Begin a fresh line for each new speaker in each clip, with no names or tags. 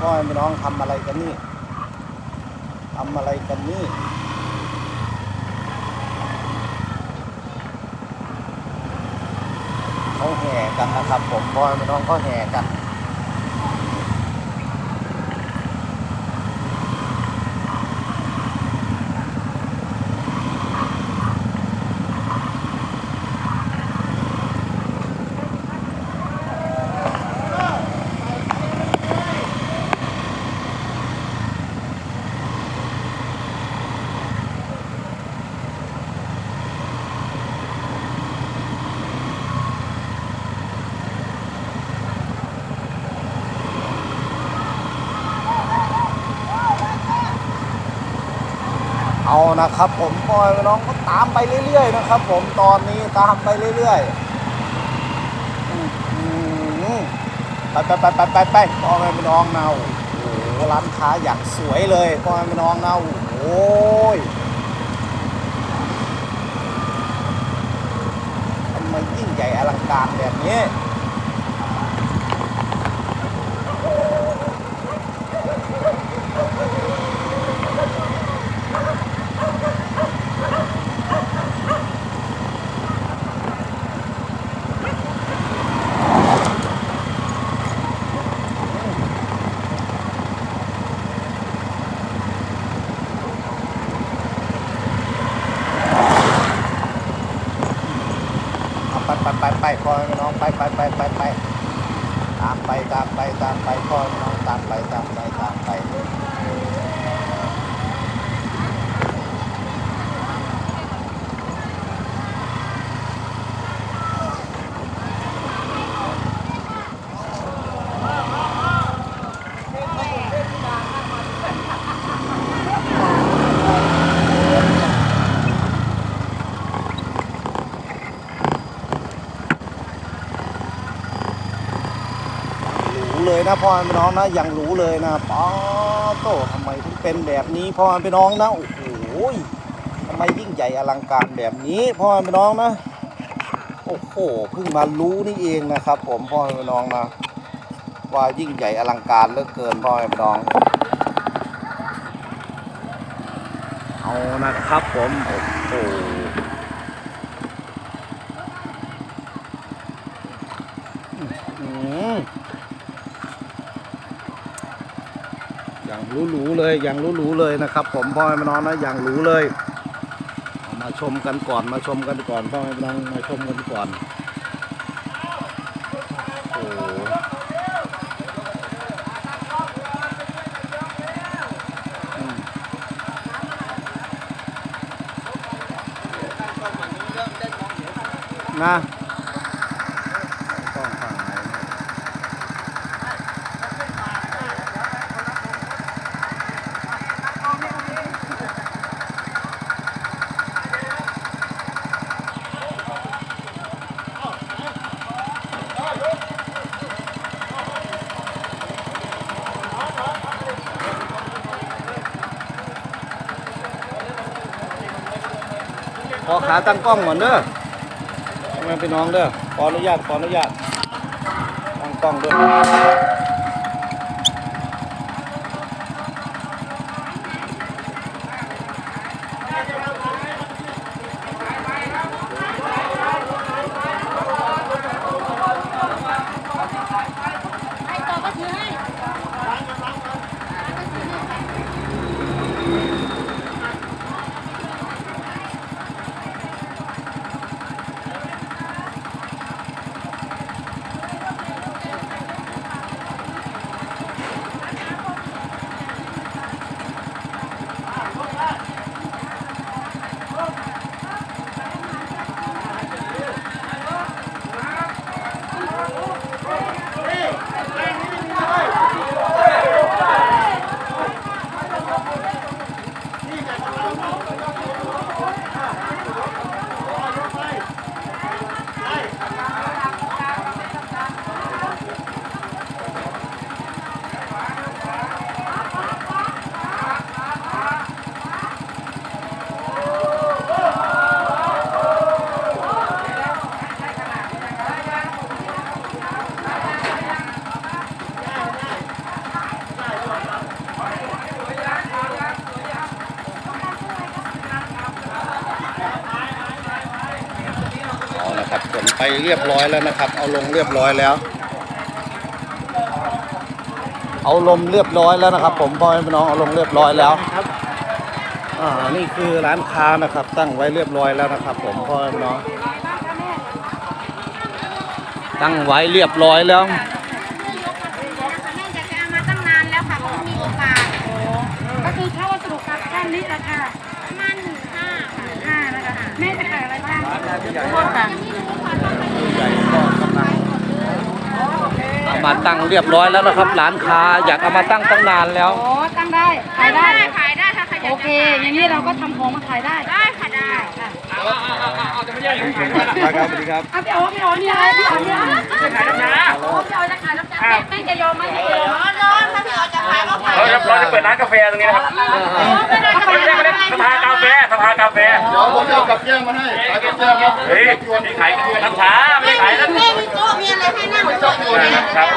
พ่อแม่น้องทำอะไรกันนี่ทำอะไรกันนี่เขาแห่กันนะครับผมพ่อแม่น้องก็แห่กัน เอานะครับ ผมพ่อแม่น้องก็ตามไปเรื่อยๆนะครับ ผมตอนนี้ตามไปเรื่อยๆอืมไปไปไปไปไปไปพ่อแม่พี่น้องเนะโอ้โหร้านค้าอย่างสวยเลยพ่อแม่พี่น้องเนะโอ้ยทำไมยิ่งใหญ่อลังการแบบนี้ เอาไปไปไปไปพ่อแม่น้องไปไปไปไปไปตามไปตามไปตามไปพ่อน้องตามไปตามไปตามไป นะพ่อแม่น้องนะยังรู้เลยนะป้าโตทำไมถึงเป็นแบบนี้พ่อแม่น้องนะโอ้โหทำไมยิ่งใหญ่อลังการแบบนี้พ่อแม่น้องนะโอ้โหเพิ่งมารู้นี่เองนะครับ ผมพ่อแม่น้องนะว่ายิ่งใหญ่อลังการเหลือเกินพ่อแม่น้องเอานะครับผมโอ้โห อย่างหรูๆเลยอย่างหรูๆเลยนะครับ ผมพ่อแม่น้องนะอย่างหรูเลยมาชมกันก่อนมาชมกันก่อนพ่อแม่น้องมาชมกันก่อนโอ้โหอืมนะต้องฝั่งไหนเนี่ยข อขาตั้งกล้องก่อนเด้อทำไมพี่น้องเด้อขออนุญาตขออนุญาตตั้งกล้องด้วย ไปเรียบร้อยแล้วนะครับ เอาลงเรียบร้อยแล้ว เอาลมเรียบร้อยแล้วนะครับ ผมพ่อแม่พี่น้องเอาลงเรียบร้อยแล้วอ่านี่คือร้านค้านะครับ ตั้งไว้เรียบร้อยแล้วนะครับ ผมพ่อแม่พี่น้องตั้งไว้เรียบร้อยแล้ว
แม่จะเอามาตั้งนานแล้วค่ะก็มีโอกาส
ก็คือถ้าวัสดุการแค่นี้ราคา
ประมาณหนึ่งห้าค่ะ
ห้านะคะแม่จะขายอะไรบ้าง
โทษค่ะ
ให ญ่ก็กำลังเอามาตั้งเรียบร้อยแล้วนะครับร้านค้าอยากเอามาตั้งตั้งนานแล้ว
อ๋อตั้งได้ ขายได้
ขายได้ค่ะขาย
โอเค อย่างนี้เราก็ทำของมาขายได้
ได้ค่ะได้
ครับสวัสดีครับ
อะพี่อ๋อพี่อ๋อนี่อะไรพี่อ๋อนี่อะไรอ๋อพี่อ๋อจะขายน้ำจ้าแม่จะยอมไหมแม่จะยอมไหม
ร้อนถ้าพี่ออจะขายก็ขาย
เราจะเราจะเปิดร้านกาแฟตรงนี้นะครับ
ไม่ได้
ไม่ใช่ไม่ได้สภากาแฟสภากาแฟ
เดี๋ยวผมจะเอากับแก้มมาให้ขายกับแก้มครับ
เฮ้ยนี่ขายน้ำชาไม่ขายแล้ว
แม่มีโต๊ะมีอะไรให้นั่งโต๊ะอยู่นะครับ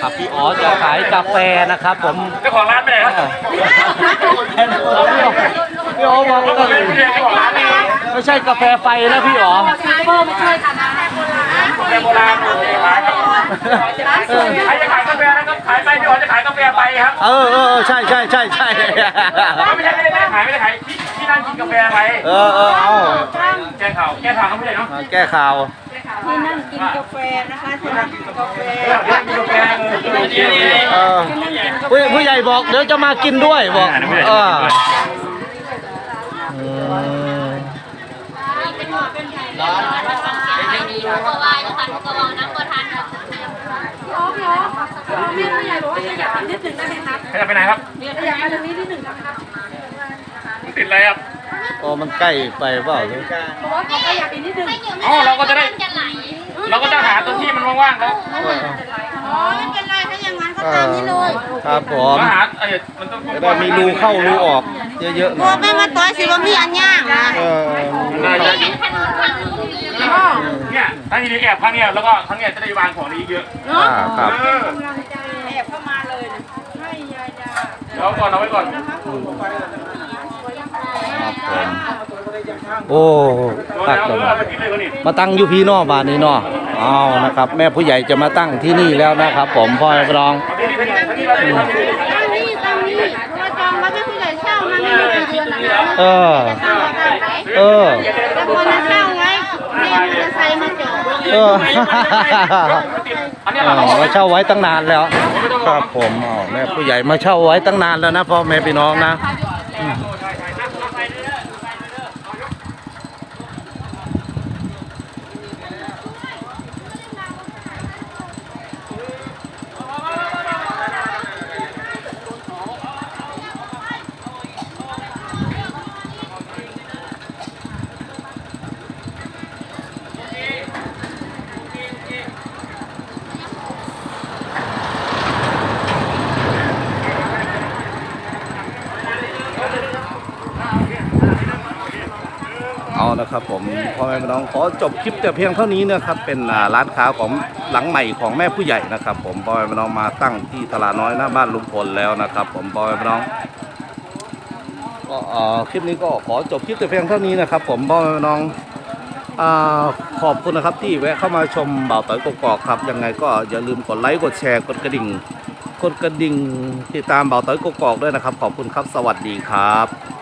ครับพี่อ๋อจะขายกาแฟนะครับ ผม
เจ้าของร้านไปไหนครับ
พี่อ๋อบอกว่า
ไม่ใช่
กาแฟไฟนะพี่อ๋อ
ซูเปอร์ไม่ใช่ค่ะนะ
กาแฟโบราณขายครับ
เออ
ใครจะขายกาแฟนะครับ ขายไปพี่อ๋อจะขายกาแฟไปครับ
เออเออใช่ใช่ใช่ใช่
ไม่ใช่ไม่ได้ขายไม่ได้ขายที่ที่นั่งกินกาแฟไป
เออเออเอา
แก้ข่าวแก้ข่าวเขาไม่ใช่เนาะ
มาแก้ข่าว
ที่นั่งกินกาแฟนะคะที่นั่งกินกาแฟ
เรื่องกินกาแฟเลย
เออผู้ผู้ใหญ่บอกเดี๋ยวจะมากินด้วยบอกเอออืม
ตัววายนะคะตัววายน้ำตัวทาน
พี่อ๋อพี่อ๋อพี่ผู้ใหญ่บอกว่าขยับนิ ดหนึ่งได้ไหมครับ
ใครจะไปไหนครับ
ขยับมาตรงนี้นิดหนึ่งนะครับ
ติดอะไรครับ
โอ้มันใกล้ไปเปล่า
บอกว่าขอขยับอีกนิดหนึ่ง
อ๋อเราก็จะได้
จะไหล
เราก็จะหาตรงที่มันว่างๆแล้ว
อ๋อไม่เป็นไรถ้าอย่างนั้นก็ตามนี้เลย
ครับผม
แล้วหาเออมันต้อง
จะได้มีรูเข้ารูออกเยอะๆห
บ
น่
อ
อกย
แม่มาต่อยสิว่ามีอันย่างนะ
เออ
ได้ได้
ถนนทางนู้นมี
เนี่ยถ้าทีนี้แอบครั้งเนี้ยแล้วก็ครั้งเนี้ยจะได้วางของนี้เยอะ
อ่าครับ
ดี๋ยวก่อนเอาไว้ก่อน
ครับผมโอ้
โดน
ตัก
แล้ว
เล
เอยอเอาไปกินเลยคนนี้
มาตั้งอยู่พี่นอกบ้านนี้เนาะเอานะครับ แม่ผู้ใหญ่จะมาตั้งที่นี่แล้วนะครับ ผมพ่อแม่พี่น้อง
เอาที่นี่ที่นี่ที่นี่ที่นี่
ตั้งนี่ตั้งนี่เพราะว่าจองไว้ไม่ผู้ใหญ่เช่ามันไม่ได้เดือนละนะ
เออ
เช่าราคาไหน
เออ
แต่คนมาเช่าไว้เรียนมอเตอร์ไซค์มาจ อด
เออ
อันนี้
อ๋
เรา
อ
เอาไว้
มาเช่าไว้ตั้งนานแล้ว ครับผมอ๋อแม่ผู้ใหญ่มาเช่าไว้ตั้งนานแล้วนะพ่อแม่พี่น้องนะ เอานะครับผมพ่อแม่พี่น้องขอจบคลิปแต่เพียงเท่านี้นะครับเป็นร้านค้าของหลังใหม่ของแม่ผู้ใหญ่นะครับ ผมพ่อแม่พี่น้องมาตั้งที่ตลาดน้อยหน้าบ้านลุงพลแล้วนะครับ ผมพ่อแม่พี่น้องก็คลิปนี้ก็ขอจบคลิปแต่เพียงเท่านี้นะครับ ผมพ่อแม่พี่น้องขอบคุณนะครับที่แวะเข้ามาชมบ่าวต่อยกกอกครับยังไงก็อย่าลืมกดไลค์กดแชร์กดกระดิ่งกดกระดิ่งติดตามบ่าวต่อยกกอกด้วยนะครับ ขอบคุณครับสวัสดีครับ